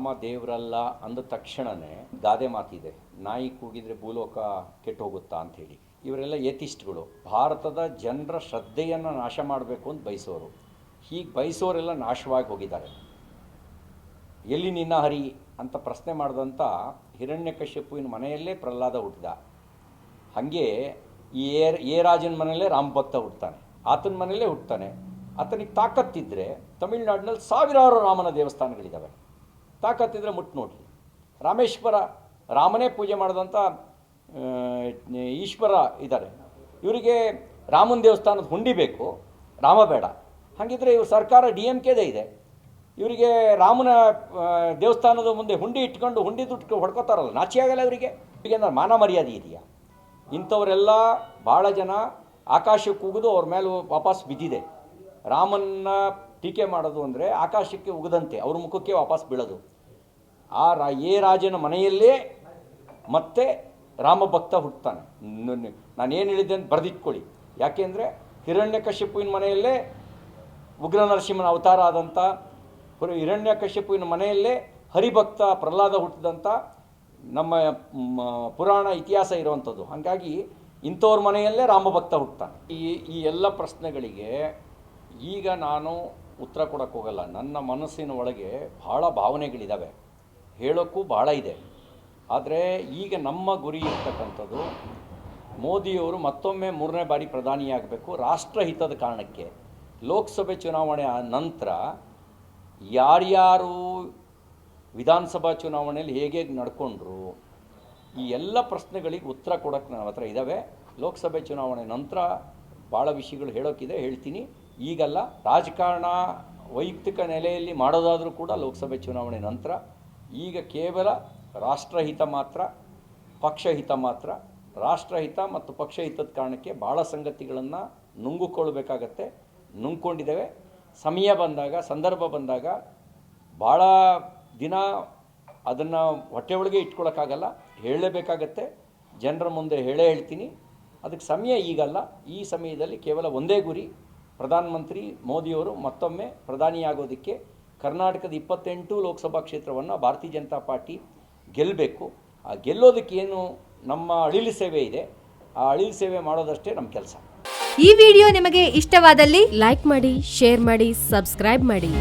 ರಾಮ ದೇವರಲ್ಲ ಅಂದ ತಕ್ಷಣನೇ ಗಾದೆ ಮಾತಿದೆ. ನಾಯಿ ಕೂಗಿದ್ರೆ ಭೂಲೋಕ ಕೆಟ್ಟು ಹೋಗುತ್ತಾ ಅಂತ ಹೇಳಿ ಇವರೆಲ್ಲ ಏತಿಸ್ಟ್ಗಳು. ಭಾರತದ ಜನರ ಶ್ರದ್ಧೆಯನ್ನು ನಾಶ ಮಾಡಬೇಕು ಅಂತ ಬಯಸೋರು. ಹೀಗೆ ಬಯಸೋರೆಲ್ಲ ನಾಶವಾಗಿ ಹೋಗಿದ್ದಾರೆ. ಎಲ್ಲಿ ನಿನ್ನ ಹರಿ ಅಂತ ಪ್ರಶ್ನೆ ಮಾಡಿದಂಥ ಹಿರಣ್ಯಕಶ್ಯಪುವಿನ ಮನೆಯಲ್ಲೇ ಪ್ರಹ್ಲಾದ ಹುಟ್ಟಿದ. ಹಾಗೆ ಈ ಏ ರಾಜನ ಮನೆಯಲ್ಲೇ ರಾಮಭಕ್ತ ಹುಡ್ತಾನೆ ಆತನ ಮನೆಯಲ್ಲೇ ಹುಡ್ತಾನೆ ಆತನಿಗೆ ತಾಕತ್ತಿದ್ರೆ ತಮಿಳ್ನಾಡಿನಲ್ಲಿ ಸಾವಿರಾರು ರಾಮನ ದೇವಸ್ಥಾನಗಳಿದ್ದಾವೆ ತಾಕತ್ತಿದ್ರೆ ಮುಟ್ಟು ನೋಡಿರಿ ರಾಮೇಶ್ವರ ರಾಮನೇ ಪೂಜೆ ಮಾಡಿದಂಥ ಈಶ್ವರ ಇದ್ದಾರೆ. ಇವರಿಗೆ ರಾಮನ ದೇವಸ್ಥಾನದ ಹುಂಡಿ ಬೇಕು, ರಾಮ ಬೇಡ. ಹಾಗಿದ್ರೆ ಇವ್ರ ಸರ್ಕಾರ ಡಿ ಎಂ ಕೆದೇ ಇದೆ. ಇವರಿಗೆ ರಾಮನ ದೇವಸ್ಥಾನದ ಮುಂದೆ ಹುಂಡಿ ಇಟ್ಕೊಂಡು ಹುಂಡಿ ದುಡ್ಡು ಹೊಡ್ಕೋತಾರಲ್ಲ, ನಾಚಿ ಆಗಲ್ಲ ಇವರಿಗೆ. ಏನಾದ್ರು ಮಾನ ಮರ್ಯಾದೆ ಇದೆಯಾ? ಇಂಥವರೆಲ್ಲ ಭಾಳ ಜನ ಆಕಾಶಕ್ಕೆ ಕೂಗಿದು ಅವ್ರ ಮೇಲೆ ವಾಪಸ್ ಬಿದ್ದಿದೆ. ರಾಮನ್ನ ಟೀಕೆ ಮಾಡೋದು ಅಂದರೆ ಆಕಾಶಕ್ಕೆ ಉಗದಂತೆ, ಅವ್ರ ಮುಖಕ್ಕೆ ವಾಪಸ್ ಬೀಳೋದು. ಆ ರಾ ಏ ರಾಜನ ಮನೆಯಲ್ಲೇ ಮತ್ತೆ ರಾಮಭಕ್ತ ಹುಟ್ಟುತ್ತಾನೆ ನಾನು ಏನು ಹೇಳಿದ್ದೆ ಅಂತ ಬರೆದಿಟ್ಕೊಳ್ಳಿ. ಯಾಕೆಂದರೆ ಹಿರಣ್ಯಕಶ್ಯಪುವಿನ ಮನೆಯಲ್ಲೇ ಉಗ್ರ ನರಸಿಂಹನ ಅವತಾರ ಆದಂಥ ಹುರ- ಹಿರಣ್ಯಕಶ್ಯಪುವಿನ ಮನೆಯಲ್ಲೇ ಹರಿಭಕ್ತ ಪ್ರಹ್ಲಾದ ಹುಟ್ಟಿದಂಥ ನಮ್ಮ ಪುರಾಣ ಇತಿಹಾಸ ಇರುವಂಥದ್ದು ಹಾಗಾಗಿ ಇಂಥವ್ರ ಮನೆಯಲ್ಲೇ ರಾಮಭಕ್ತ ಹುಟ್ಟುತ್ತಾನೆ ಈ ಈ ಎಲ್ಲ ಪ್ರಶ್ನೆಗಳಿಗೆ ಈಗ ನಾನು ಉತ್ತರ ಕೊಡೋಕ್ಕೆ ಹೋಗಲ್ಲ. ನನ್ನ ಮನಸ್ಸಿನ ಒಳಗೆ ಭಾಳ ಭಾವನೆಗಳಿದ್ದಾವೆ ಹೇಳೋಕ್ಕೂ ಭಾಳ ಇದೆ. ಆದರೆ ಈಗ ನಮ್ಮ ಗುರಿ ಇರ್ತಕ್ಕಂಥದ್ದು ಮೋದಿಯವರು ಮತ್ತೊಮ್ಮೆ ಮೂರನೇ ಬಾರಿ ಪ್ರಧಾನಿಯಾಗಬೇಕು. ರಾಷ್ಟ್ರಹಿತದ ಕಾರಣಕ್ಕೆ. ಲೋಕಸಭೆ ಚುನಾವಣೆ ನಂತರ ಯಾರ್ಯಾರು ವಿಧಾನಸಭಾ ಚುನಾವಣೆಯಲ್ಲಿ ಹೇಗೆ ನಡ್ಕೊಂಡ್ರು, ಈ ಎಲ್ಲ ಪ್ರಶ್ನೆಗಳಿಗೆ ಉತ್ತರ ಕೊಡೋಕ್ಕೆ ನನ್ನ ಹತ್ರ ಇದ್ದಾವೆ ಲೋಕಸಭೆ ಚುನಾವಣೆ ನಂತರ ಭಾಳ ವಿಷಯಗಳು ಹೇಳೋಕ್ಕಿದೆ, ಹೇಳ್ತೀನಿ. ಈಗಲ್ಲ ರಾಜಕಾರಣ ವೈಯಕ್ತಿಕ ನೆಲೆಯಲ್ಲಿ ಮಾಡೋದಾದರೂ ಕೂಡ ಲೋಕಸಭೆ ಚುನಾವಣೆ ನಂತರ ಈಗ ಕೇವಲ ರಾಷ್ಟ್ರಹಿತ ಮಾತ್ರ, ಪಕ್ಷಹಿತ ಮಾತ್ರ, ರಾಷ್ಟ್ರಹಿತ ಮತ್ತು ಪಕ್ಷಹಿತದ ಕಾರಣಕ್ಕೆ ಭಾಳ ಸಂಗತಿಗಳನ್ನು ನುಂಗುಕೊಳ್ಳಬೇಕಾಗತ್ತೆ, ನುಂಗ್ಕೊಂಡಿದ್ದೇವೆ. ಸಮಯ ಬಂದಾಗ, ಸಂದರ್ಭ ಬಂದಾಗ ಭಾಳ ದಿನ ಅದನ್ನು ಹೊಟ್ಟೆ ಒಳಗೆ ಇಟ್ಕೊಳ್ಳೋಕ್ಕಾಗಲ್ಲ ಹೇಳಲೇಬೇಕಾಗತ್ತೆ. ಜನರ ಮುಂದೆ ಹೇಳೇ ಹೇಳ್ತೀನಿ. ಅದಕ್ಕೆ ಸಮಯ ಈಗಲ್ಲ. ಈ ಸಮಯದಲ್ಲಿ ಕೇವಲ ಒಂದೇ ಗುರಿ. ಪ್ರಧಾನಮಂತ್ರಿ ಮೋದಿಯವರು ಮತ್ತೊಮ್ಮೆ ಪ್ರಧಾನಿಯಾಗೋದಕ್ಕೆ ಕರ್ನಾಟಕದ ಇಪ್ಪತ್ತೆಂಟು ಲೋಕಸಭಾ ಕ್ಷೇತ್ರವನ್ನು ಭಾರತೀಯ ಜನತಾ ಪಾರ್ಟಿ ಗೆಲ್ಲಬೇಕು ಆ ಗೆಲ್ಲೋದಕ್ಕೇನು ನಮ್ಮ ಅಳಿಲು ಸೇವೆ ಇದೆ. ಆ ಅಳಿಲು ಸೇವೆ ಮಾಡೋದಷ್ಟೇ ನಮ್ಮ ಕೆಲಸ. ಈ ವಿಡಿಯೋ ನಿಮಗೆ ಇಷ್ಟವಾದಲ್ಲಿ ಲೈಕ್ ಮಾಡಿ, ಶೇರ್ ಮಾಡಿ, ಸಬ್ಸ್ಕ್ರೈಬ್ ಮಾಡಿ.